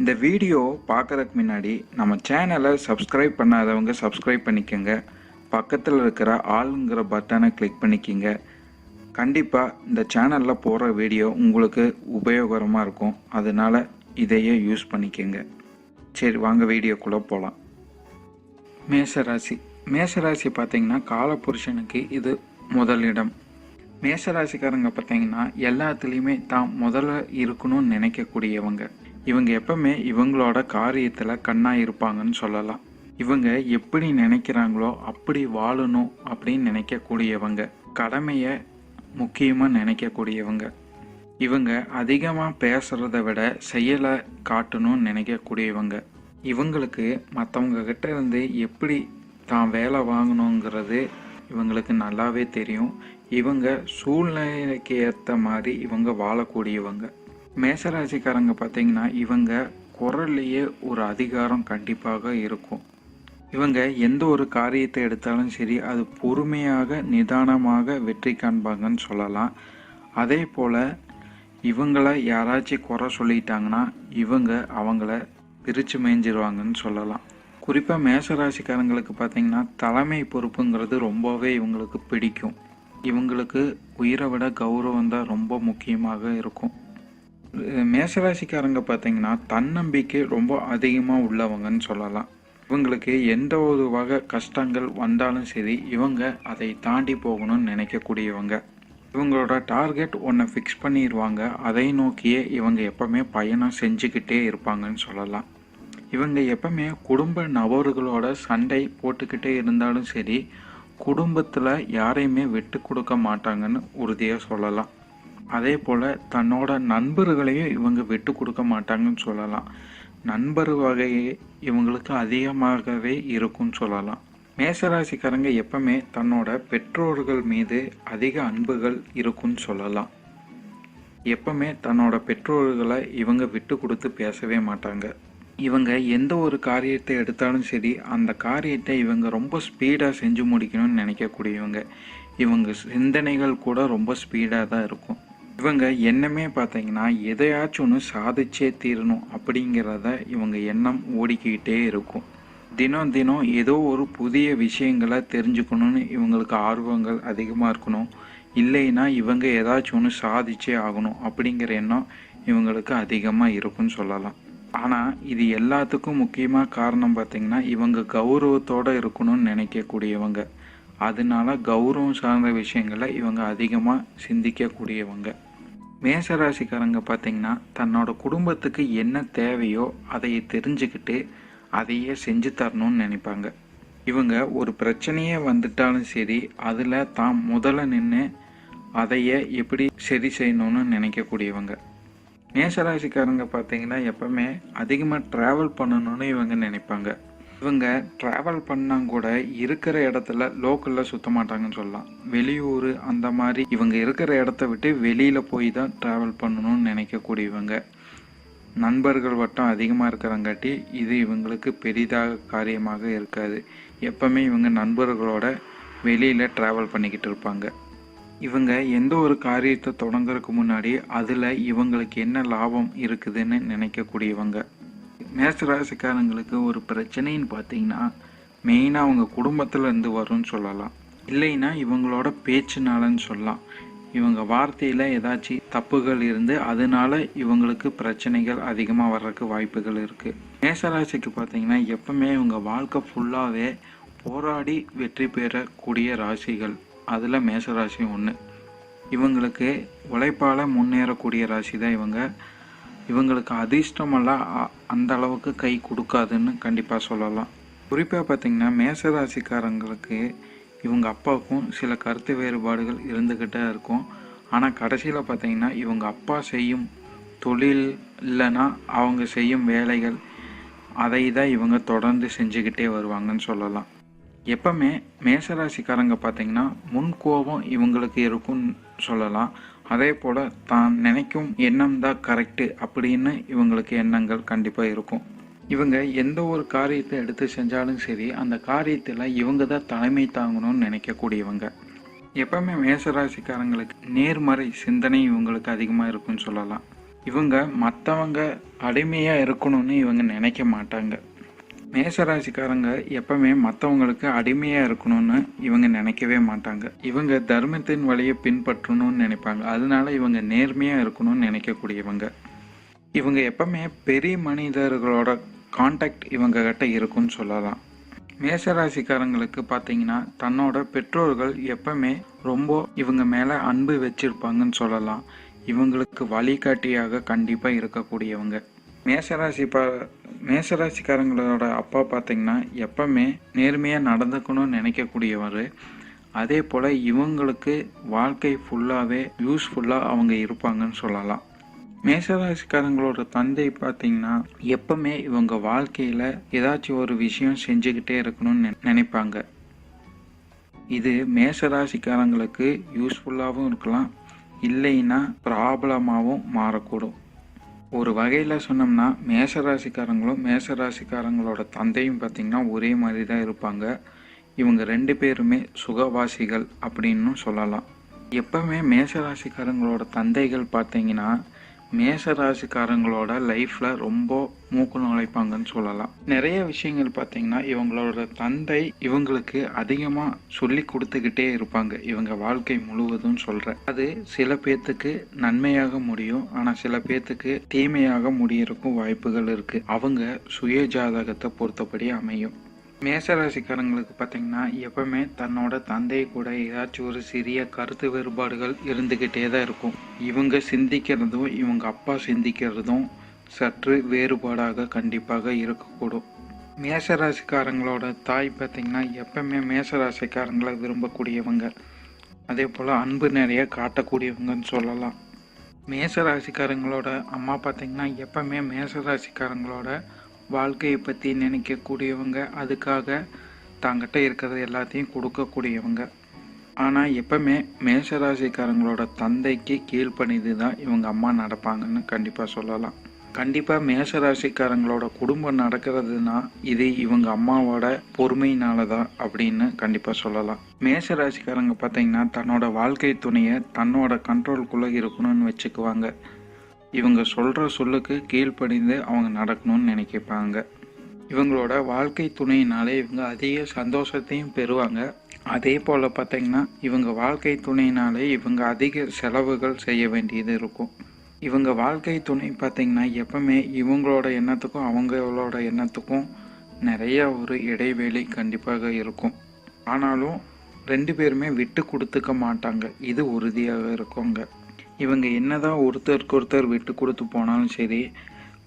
இந்த வீடியோ பார்க்கறதுக்கு முன்னாடி நம்ம சேனலை சப்ஸ்கிரைப் பண்ணாதவங்க சப்ஸ்கிரைப் பண்ணிக்கோங்க. பக்கத்தில் இருக்கிற ஆளுங்கிற பட்டனை கிளிக் பண்ணிக்கோங்க. கண்டிப்பாக இந்த சேனலில் போகிற வீடியோ உங்களுக்கு உபயோகரமாக இருக்கும். அதனால் இதையே யூஸ் பண்ணிக்கோங்க. சரி வாங்க வீடியோக்குள்ளே போகலாம் மேஷராசி மேஷராசி பார்த்தீங்கன்னா காலபுருஷனுக்கு இது முதலிடம் மேஷராசிக்காரங்க பார்த்தீங்கன்னா எல்லாத்துலேயுமே தான் முதல்ல இருக்கணும்னு நினைக்கக்கூடியவங்க. இவங்க எப்பவுமே இவங்களோட காரியத்தில் கண்ணாக இருப்பாங்கன்னு சொல்லலாம். இவங்க எப்படி நினைக்கிறாங்களோ அப்படி வாழணும் அப்படின்னு நினைக்கக்கூடியவங்க. கடமையை முக்கியமாக நினைக்கக்கூடியவங்க. இவங்க அதிகமாக பேசுகிறத விட செயலை காட்டணும்னு நினைக்கக்கூடியவங்க. இவங்களுக்கு மற்றவங்க கிட்ட இருந்து எப்படி தான் வேலை வாங்கணுங்கிறது இவங்களுக்கு நல்லாவே தெரியும். இவங்க சூழ்நிலைக்கு ஏற்ற மாதிரி இவங்க வாழக்கூடியவங்க. மேசராசிக்காரங்க பார்த்தீங்கன்னா இவங்க குரல்லையே ஒரு அதிகாரம் கண்டிப்பாக இருக்கும். இவங்க எந்த ஒரு காரியத்தை எடுத்தாலும் சரி அது பொறுமையாக நிதானமாக வெற்றி காண்பாங்கன்னு சொல்லலாம். அதே போல் இவங்கள யாராச்சும் குறை சொல்லிட்டாங்கன்னா இவங்க அவங்கள பிரித்து மேய்ஞ்சிருவாங்கன்னு சொல்லலாம். குறிப்பாக மேசராசிக்காரங்களுக்கு பார்த்தீங்கன்னா தலைமை பொறுப்புங்கிறது ரொம்பவே இவங்களுக்கு பிடிக்கும். இவங்களுக்கு உயிரை விட கௌரவம் தான் ரொம்ப முக்கியமாக இருக்கும். மேசராசிக்காரங்க பார்த்தீங்கன்னா தன்னம்பிக்கை ரொம்ப அதிகமாக உள்ளவங்கன்னு சொல்லலாம். இவங்களுக்கு எந்த ஒரு வகை கஷ்டங்கள் வந்தாலும் சரி இவங்க அதை தாண்டி போகணும்னு நினைக்கக்கூடியவங்க. இவங்களோட டார்கெட் ஒன்றை ஃபிக்ஸ் பண்ணிடுவாங்க அதை நோக்கியே இவங்க எப்பவுமே பயணம் செஞ்சுக்கிட்டே இருப்பாங்கன்னு சொல்லலாம். இவங்க எப்பவுமே குடும்ப நபர்களோட சண்டை போட்டுக்கிட்டே இருந்தாலும் சரி குடும்பத்தில் யாரையுமே விட்டு கொடுக்க மாட்டாங்கன்னு உறுதியாக சொல்லலாம். அதே போல் தன்னோட நண்பர்களையும் இவங்க விட்டு கொடுக்க மாட்டாங்கன்னு சொல்லலாம். நண்பர் வகையே இவங்களுக்கு அதிகமாகவே இருக்கும்னு சொல்லலாம். மேசராசிக்காரங்க எப்பவுமே தன்னோட பெற்றோர்கள் மீது அதிக அன்புகள் இருக்கும்னு சொல்லலாம். எப்பவுமே தன்னோட பெற்றோர்களை இவங்க விட்டு கொடுத்து பேசவே மாட்டாங்க. இவங்க எந்த ஒரு காரியத்தை எடுத்தாலும் சரி அந்த காரியத்தை இவங்க ரொம்ப ஸ்பீடாக செஞ்சு முடிக்கணும்னு நினைக்கக்கூடியவங்க. இவங்க சிந்தனைகள் கூட ரொம்ப ஸ்பீடாக தான் இருக்கும். இவங்க எண்ணமே பார்த்தீங்கன்னா எதையாச்சும் ஒன்று சாதிச்சே தீரணும் அப்படிங்கிறத இவங்க எண்ணம் ஓடிக்கிட்டே இருக்கும். தினம் தினம் ஏதோ ஒரு புதிய விஷயங்களை தெரிஞ்சுக்கணும்னு இவங்களுக்கு ஆர்வங்கள் அதிகமாக இருக்கணும். இல்லைன்னா இவங்க ஏதாச்சும் ஒன்று சாதிச்சே ஆகணும் அப்படிங்கிற எண்ணம் இவங்களுக்கு அதிகமாக இருக்குன்னு சொல்லலாம். ஆனால் இது எல்லாத்துக்கும் முக்கியமாக காரணம் பார்த்திங்கன்னா இவங்க கௌரவத்தோடு இருக்கணும்னு நினைக்கக்கூடியவங்க. அதனால கௌரவம் சார்ந்த விஷயங்களை இவங்க அதிகமாக சிந்திக்கக்கூடியவங்க. மேசராசிக்காரங்க பார்த்திங்கன்னா தன்னோட குடும்பத்துக்கு என்ன தேவையோ அதை தெரிஞ்சுக்கிட்டு அதையே செஞ்சு தரணும்னு நினைப்பாங்க. இவங்க ஒரு பிரச்சனையே வந்துட்டாலும் சரி அதில் தான் முதல்ல நின்று அதையே எப்படி சரி செய்யணும்னு நினைக்கக்கூடியவங்க. மேசராசிக்காரங்க பார்த்தீங்கன்னா எப்பவுமே அதிகமாக ட்ராவல் பண்ணணும்னு இவங்க நினைப்பாங்க. இவங்க ட்ராவல் பண்ணால் கூட இருக்கிற இடத்துல லோக்கலில் சுத்த மாட்டாங்கன்னு சொல்லலாம். வெளியூர் அந்த மாதிரி இவங்க இருக்கிற இடத்த விட்டு வெளியில் போய் தான் ட்ராவல் பண்ணணும்னு நினைக்கக்கூடியவங்க. நண்பர்கள் வட்டம் அதிகமாக இருக்கிறங்காட்டி இது இவங்களுக்கு பெரிதாக காரியமாக இருக்காது. எப்பவுமே இவங்க நண்பர்களோட வெளியில் ட்ராவல் பண்ணிக்கிட்டு இருப்பாங்க. இவங்க எந்த ஒரு காரியத்தை தொடங்குறதுக்கு முன்னாடி அதில் இவங்களுக்கு என்ன லாபம் இருக்குதுன்னு நினைக்கக்கூடியவங்க. மேசராசிக்காரங்களுக்கு ஒரு பிரச்சனைன்னு பார்த்தீங்கன்னா மெயினாக அவங்க குடும்பத்தில் இருந்து வரும்னு சொல்லலாம். இல்லைன்னா இவங்களோட பேச்சுனாலன்னு சொல்லலாம். இவங்க வார்த்தையில் ஏதாச்சும் தப்புகள் இருந்து அதனால இவங்களுக்கு பிரச்சனைகள் அதிகமாக வர்றதுக்கு வாய்ப்புகள் இருக்குது மேசராசிக்கு பார்த்தீங்கன்னா எப்பவுமே இவங்க வாழ்க்கை ஃபுல்லாகவே போராடி வெற்றி பெறக்கூடிய ராசிகள். அதில் மேசராசி ஒன்று இவங்களுக்கு உழைப்பால் முன்னேறக்கூடிய ராசி தான் இவங்க. இவங்களுக்கு அதிர்ஷ்டமெல்லாம் அ- அந்த அளவுக்கு கை கொடுக்காதுன்னு கண்டிப்பாக சொல்லலாம். குறிப்பாக பார்த்தீங்கன்னா மேசராசிக்காரங்களுக்கு இவங்க அப்பாவுக்கும் சில கருத்து வேறுபாடுகள் இருந்துக்கிட்டே இருக்கும். ஆனால் கடைசியில் பார்த்தீங்கன்னா இவங்க அப்பா செய்யும் தொழில் இல்லைன்னா அவங்க செய்யும் வேலைகள் அதை தான் இவங்க தொடர்ந்து செஞ்சுக்கிட்டே வருவாங்கன்னு சொல்லலாம். எப்பவுமே மேசராசிக்காரங்க பார்த்தீங்கன்னா முன் கோபம் இவங்களுக்கு இருக்கும்னு சொல்லலாம். அதே போல் தான் நினைக்கும் எண்ணம் தான் கரெக்டு அப்படின்னு இவங்களுக்கு எண்ணங்கள் கண்டிப்பாக இருக்கும். இவங்க எந்த ஒரு காரியத்தை எடுத்து செஞ்சாலும் சரி அந்த காரியத்தில் இவங்க தான் தலைமை தாங்கணும்னு நினைக்கக்கூடியவங்க. எப்பவுமே மேசராசிக்காரங்களுக்கு நேர்மறை சிந்தனை இவங்களுக்கு அதிகமாக இருக்குன்னு சொல்லலாம். இவங்க மற்றவங்க அடிமையாக இருக்கணும்னு இவங்க நினைக்க மாட்டாங்க. மேசராசிக்காரங்க எப்பவுமே மற்றவங்களுக்கு அடிமையாக இருக்கணும்னு இவங்க நினைக்கவே மாட்டாங்க. இவங்க தர்மத்தின் வழியை பின்பற்றணும்னு நினைப்பாங்க. அதனால இவங்க நேர்மையாக இருக்கணும்னு நினைக்கக்கூடியவங்க. இவங்க எப்பவுமே பெரிய மனிதர்களோட காண்டாக்ட் இவங்க கிட்ட இருக்குன்னு சொல்லலாம். மேசராசிக்காரங்களுக்கு பார்த்தீங்கன்னா தன்னோட பெற்றோர்கள் எப்பவுமே ரொம்ப இவங்க மேலே அன்பு வச்சிருப்பாங்கன்னு சொல்லலாம். இவங்களுக்கு வழிகாட்டியாக கண்டிப்பாக இருக்கக்கூடியவங்க. மேசராசி பா மேசராசிக்காரங்களோட அப்பா பார்த்தீங்கன்னா எப்பவுமே நேர்மையாக நடந்துக்கணும்னு நினைக்கக்கூடியவர். அதே போல் இவங்களுக்கு வாழ்க்கை ஃபுல்லாகவே யூஸ்ஃபுல்லாக அவங்க இருப்பாங்கன்னு சொல்லலாம். மேசராசிக்காரங்களோட தந்தை பார்த்தீங்கன்னா எப்பவுமே இவங்க வாழ்க்கையில் ஏதாச்சும் ஒரு விஷயம் செஞ்சுக்கிட்டே இருக்கணும்னு நினைப்பாங்க. இது மேசராசிக்காரங்களுக்கு யூஸ்ஃபுல்லாகவும் இருக்கலாம். இல்லைன்னா ப்ராப்ளமாகவும் மாறக்கூடும். ஒரு வகையில் சொன்னோம்னா மேஷராசிக்காரங்களும் மேஷராசிக்காரங்களோட தந்தையும் பார்த்திங்கன்னா ஒரே மாதிரி தான் இருப்பாங்க. இவங்க ரெண்டு பேருமே சுகவாசிகள் அப்படின்னு சொல்லலாம். எப்பவுமே மேஷராசிக்காரங்களோட தந்தைகள் பார்த்தீங்கன்னா மேசராசிக்காரங்களோட லைஃப்பில் ரொம்ப மூக்கு நுழைப்பாங்கன்னு சொல்லலாம். நிறைய விஷயங்கள் பார்த்தீங்கன்னா இவங்களோட தந்தை இவங்களுக்கு அதிகமாக சொல்லி கொடுத்துக்கிட்டே இருப்பாங்க. இவங்க வாழ்க்கை முழுவதும் சொல்கிறேன் அது சில பேர்த்துக்கு நன்மையாக முடியும். ஆனால் சில பேர்த்துக்கு தீமையாக முடியறக்கும் வாய்ப்புகள் இருக்குது அவங்க சுய ஜாதகத்தை பொறுத்தபடி அமையும். மேசராசிக்காரங்களுக்கு பார்த்தீங்கன்னா எப்பவுமே தன்னோட தந்தை கூட ஏதாச்சும் ஒரு சிறிய கருத்து வேறுபாடுகள் இருந்துக்கிட்டே தான் இருக்கும். இவங்க சிந்திக்கிறதும் இவங்க அப்பா சிந்திக்கிறதும் சற்று வேறுபாடாக கண்டிப்பாக இருக்கக்கூடும். மேசராசிக்காரங்களோட தாய் பார்த்தீங்கன்னா எப்பவுமே மேசராசிக்காரங்களை விரும்பக்கூடியவங்க. அதே போல் அன்பு நிறைய காட்டக்கூடியவங்கன்னு சொல்லலாம். மேசராசிக்காரங்களோட அம்மா பார்த்தீங்கன்னா எப்பவுமே மேசராசிக்காரங்களோட வாழ்க்கையை பற்றி நினைக்கக்கூடியவங்க அதுக்காக தாங்கிட்ட இருக்கிறது எல்லாத்தையும் கொடுக்கக்கூடியவங்க. ஆனால் எப்பவுமே மேஷராசிக்காரங்களோட தந்தைக்கு கீழ்ப்பணிது தான் இவங்க அம்மா நடப்பாங்கன்னு கண்டிப்பாக சொல்லலாம். கண்டிப்பாக மேஷராசிக்காரங்களோட குடும்பம் நடக்கிறதுனா இது இவங்க அம்மாவோட பொறுமையினால தான் அப்படின்னு கண்டிப்பாக சொல்லலாம். மேஷராசிக்காரங்க பார்த்தீங்கன்னா தன்னோட வாழ்க்கை துணையை தன்னோட கண்ட்ரோல்குள்ளே இருக்கணும்னு வச்சுக்குவாங்க. இவங்க சொல்கிற சொல்லுக்கு கீழ்ப்படிந்து அவங்க நடக்கணும்னு நினைக்கிப்பாங்க. இவங்களோட வாழ்க்கை துணையினாலே இவங்க அதிக சந்தோஷத்தையும் பெறுவாங்க. அதே போல் பார்த்திங்கன்னா இவங்க வாழ்க்கை துணையினாலே இவங்க அதிக செலவுகள் செய்ய வேண்டியது இருக்கும். இவங்க வாழ்க்கை துணை பார்த்திங்கன்னா எப்பவுமே இவங்களோட எண்ணத்துக்கும் அவங்களோட எண்ணத்துக்கும் நிறைய ஒரு இடைவெளி கண்டிப்பாக இருக்கும். ஆனாலும் ரெண்டு பேருமே விட்டு கொடுத்துக்க மாட்டாங்க. இது உறுதியாக இருக்குங்க. இவங்க என்னதான் ஒருத்தருக்கு ஒருத்தர் விட்டு கொடுத்து போனாலும் சரி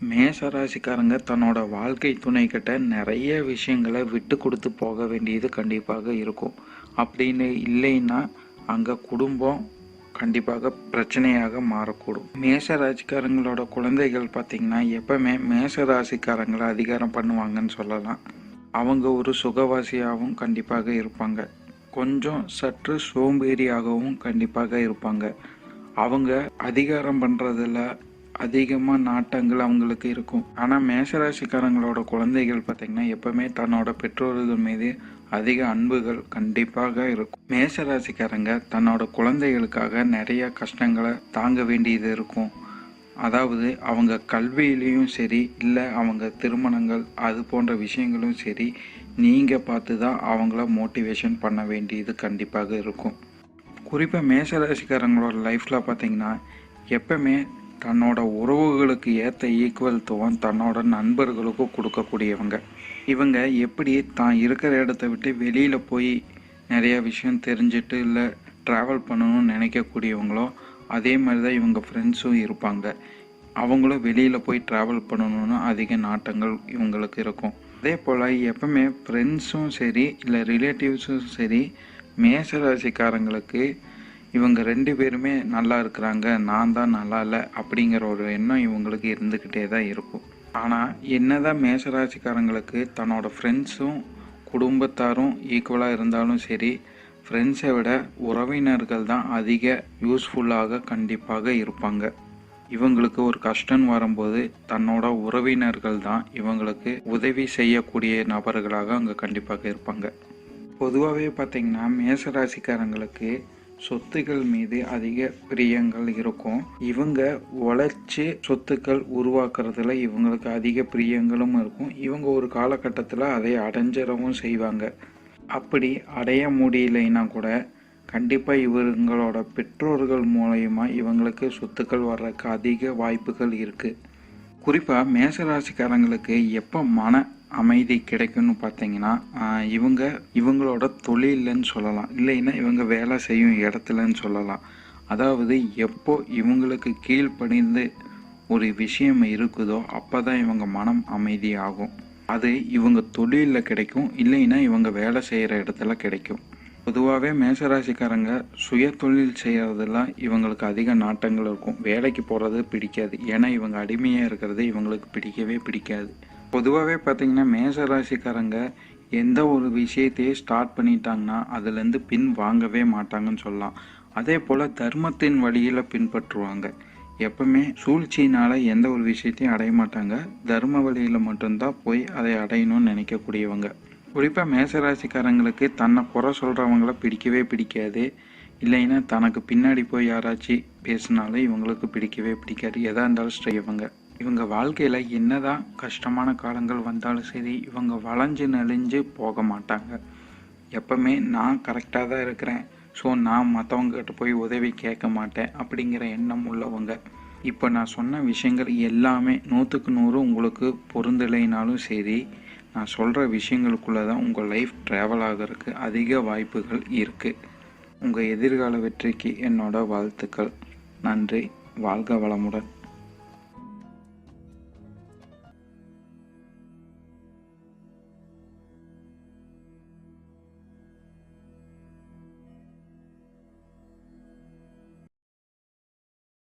மேசராசிக்காரங்க தன்னோட வாழ்க்கை துணை கிட்ட நிறைய விஷயங்களை விட்டு கொடுத்து போக வேண்டியது கண்டிப்பாக இருக்கும். அப்படின்னு இல்லைன்னா அங்கே குடும்பம் கண்டிப்பாக பிரச்சனையாக மாறக்கூடும். மேசராசிக்காரங்களோட குழந்தைகள் பார்த்திங்கன்னா எப்பவுமே மேசராசிக்காரங்களை அதிகாரம் பண்ணுவாங்கன்னு சொல்லலாம். அவங்க ஒரு சுகவாசியாகவும் கண்டிப்பாக இருப்பாங்க. கொஞ்சம் சற்று சோம்பேறியாகவும் கண்டிப்பாக இருப்பாங்க. அவங்க அதிகாரம் பண்ணுறதுல அதிகமாக நாட்டங்கள் அவங்களுக்கு இருக்கும். ஆனால் மேஷராசிக்காரங்களோட குழந்தைகள் பார்த்திங்கன்னா எப்போவுமே தன்னோட பெற்றோர்கள் மீது அதிக அன்புகள் கண்டிப்பாக இருக்கும். மேஷராசிக்காரங்க தன்னோட குழந்தைகளுக்காக நிறைய கஷ்டங்களை தாங்க வேண்டியது இருக்கும். அதாவது அவங்க கல்வியிலையும் சரி இல்லை அவங்க திருமணங்கள் அது போன்ற விஷயங்களும் சரி நீங்கள் பார்த்து தான் அவங்கள மோட்டிவேஷன் பண்ண வேண்டியது கண்டிப்பாக இருக்கும். குறிப்பாக மேசராசிக்காரங்களோட லைஃப்பில் பார்த்தீங்கன்னா எப்பவுமே தன்னோட உறவுகளுக்கு ஏற்ற ஈக்குவல்த்துவம் தன்னோட நண்பர்களுக்கும் கொடுக்கக்கூடியவங்க. இவங்க எப்படி தான் இருக்கிற இடத்த விட்டு வெளியில் போய் நிறையா விஷயம் தெரிஞ்சுட்டு இல்லை ட்ராவல் பண்ணணும்னு நினைக்கக்கூடியவங்களோ அதே மாதிரி தான் இவங்க ஃப்ரெண்ட்ஸும் இருப்பாங்க. அவங்களும் வெளியில் போய் ட்ராவல் பண்ணணும்னு அதிக நாட்டங்கள் இவங்களுக்கு இருக்கும். அதே போல் எப்பவுமே ஃப்ரெண்ட்ஸும் சரி இல்லை ரிலேட்டிவ்ஸும் சரி மேசராசிக்காரங்களுக்கு இவங்க ரெண்டு பேருமே நல்லா இருக்கிறாங்க நான் தான் நல்லா இல்லை அப்படிங்கிற ஒரு எண்ணம் இவங்களுக்கு இருந்துக்கிட்டே தான் இருக்கும். ஆனால் என்னதான் மேசராசிக்காரங்களுக்கு தன்னோட ஃப்ரெண்ட்ஸும் குடும்பத்தாரும் ஈக்குவலாக இருந்தாலும் சரி ஃப்ரெண்ட்ஸை விட உறவினர்கள் தான் அதிக யூஸ்ஃபுல்லாக கண்டிப்பாக இருப்பாங்க. இவங்களுக்கு ஒரு கஷ்டம் வரும்போது தன்னோட உறவினர்கள் தான் இவங்களுக்கு உதவி செய்யக்கூடிய நபர்களாக அங்கே கண்டிப்பாக இருப்பாங்க. பொதுவாகவே பார்த்தீங்கன்னா மேசராசிக்காரங்களுக்கு சொத்துக்கள் மீது அதிக பிரியங்கள் இருக்கும். இவங்க உழைச்சி சொத்துக்கள் உருவாக்குறதுல இவங்களுக்கு அதிக பிரியங்களும் இருக்கும். இவங்க ஒரு காலகட்டத்தில் அதை அடைஞ்சிடவும் செய்வாங்க. அப்படி அடைய முடியலைன்னா கூட கண்டிப்பாக இவங்களோட பெற்றோர்கள் மூலயமா இவங்களுக்கு சொத்துக்கள் வர்றதுக்கு அதிக வாய்ப்புகள் இருக்குது குறிப்பாக மேசராசிக்காரங்களுக்கு எப்போ மன அமைதி கிடைக்கும்னு பார்த்தீங்கன்னா இவங்க இவங்களோட தொழிலன்னு சொல்லலாம். இல்லைன்னா இவங்க வேலை செய்யும் இடத்துலன்னு சொல்லலாம். அதாவது எப்போ இவங்களுக்கு கீழ்ப்படிந்து ஒரு விஷயம் இருக்குதோ அப்போ தான் இவங்க மனம் அமைதியாகும். அது இவங்க தொழிலில் கிடைக்கும். இல்லைன்னா இவங்க வேலை செய்கிற இடத்துல கிடைக்கும். பொதுவாகவே மேசராசிக்காரங்க சுய தொழில் செய்கிறதெல்லாம் இவங்களுக்கு அதிக நாட்டங்கள் இருக்கும். வேலைக்கு போகிறது பிடிக்காது. ஏன்னா இவங்க அடிமையாக இருக்கிறது இவங்களுக்கு பிடிக்கவே பிடிக்காது. பொதுவாகவே பார்த்தீங்கன்னா மேசராசிக்காரங்க எந்த ஒரு விஷயத்தையும் ஸ்டார்ட் பண்ணிட்டாங்கன்னா அதுலேருந்து பின் வாங்கவே மாட்டாங்கன்னு சொல்லலாம். அதே போல் தர்மத்தின் வழியில் பின்பற்றுவாங்க. எப்பவுமே சூழ்ச்சியினால் எந்த ஒரு விஷயத்தையும் அடைய மாட்டாங்க. தர்ம வழியில் மட்டும்தான் போய் அதை அடையணும்னு நினைக்கக்கூடியவங்க. குறிப்பாக மேசராசிக்காரங்களுக்கு தன்னை குறை சொல்கிறவங்கள பிடிக்கவே பிடிக்காது. இல்லைன்னா தனக்கு பின்னாடி போய் யாராச்சும் பேசினாலும் இவங்களுக்கு பிடிக்கவே பிடிக்காது. எதாக இருந்தாலும் செய்யவங்க இவங்க வாழ்க்கையில் என்னதான் கஷ்டமான காலங்கள் வந்தாலும் சரி இவங்க வளைஞ்சு நெளிஞ்சு போக மாட்டாங்க. எப்பவுமே நான் கரெக்டாக தான் இருக்கிறேன். ஸோ நான் மற்றவங்ககிட்ட போய் உதவி கேட்க மாட்டேன் அப்படிங்கிற எண்ணம் உள்ளவங்க. இப்போ நான் சொன்ன விஷயங்கள் எல்லாமே நூற்றுக்கு நூறு உங்களுக்கு பொருந்தலைனாலும் சரி நான் சொல்கிற விஷயங்களுக்குள்ளே தான் உங்கள் லைஃப் ட்ராவல் ஆகிறதுக்கு அதிக வாய்ப்புகள் இருக்குது உங்கள் எதிர்கால வெற்றிக்கு என்னோட வாழ்த்துக்கள். நன்றி. வாழ்க வளமுடன்.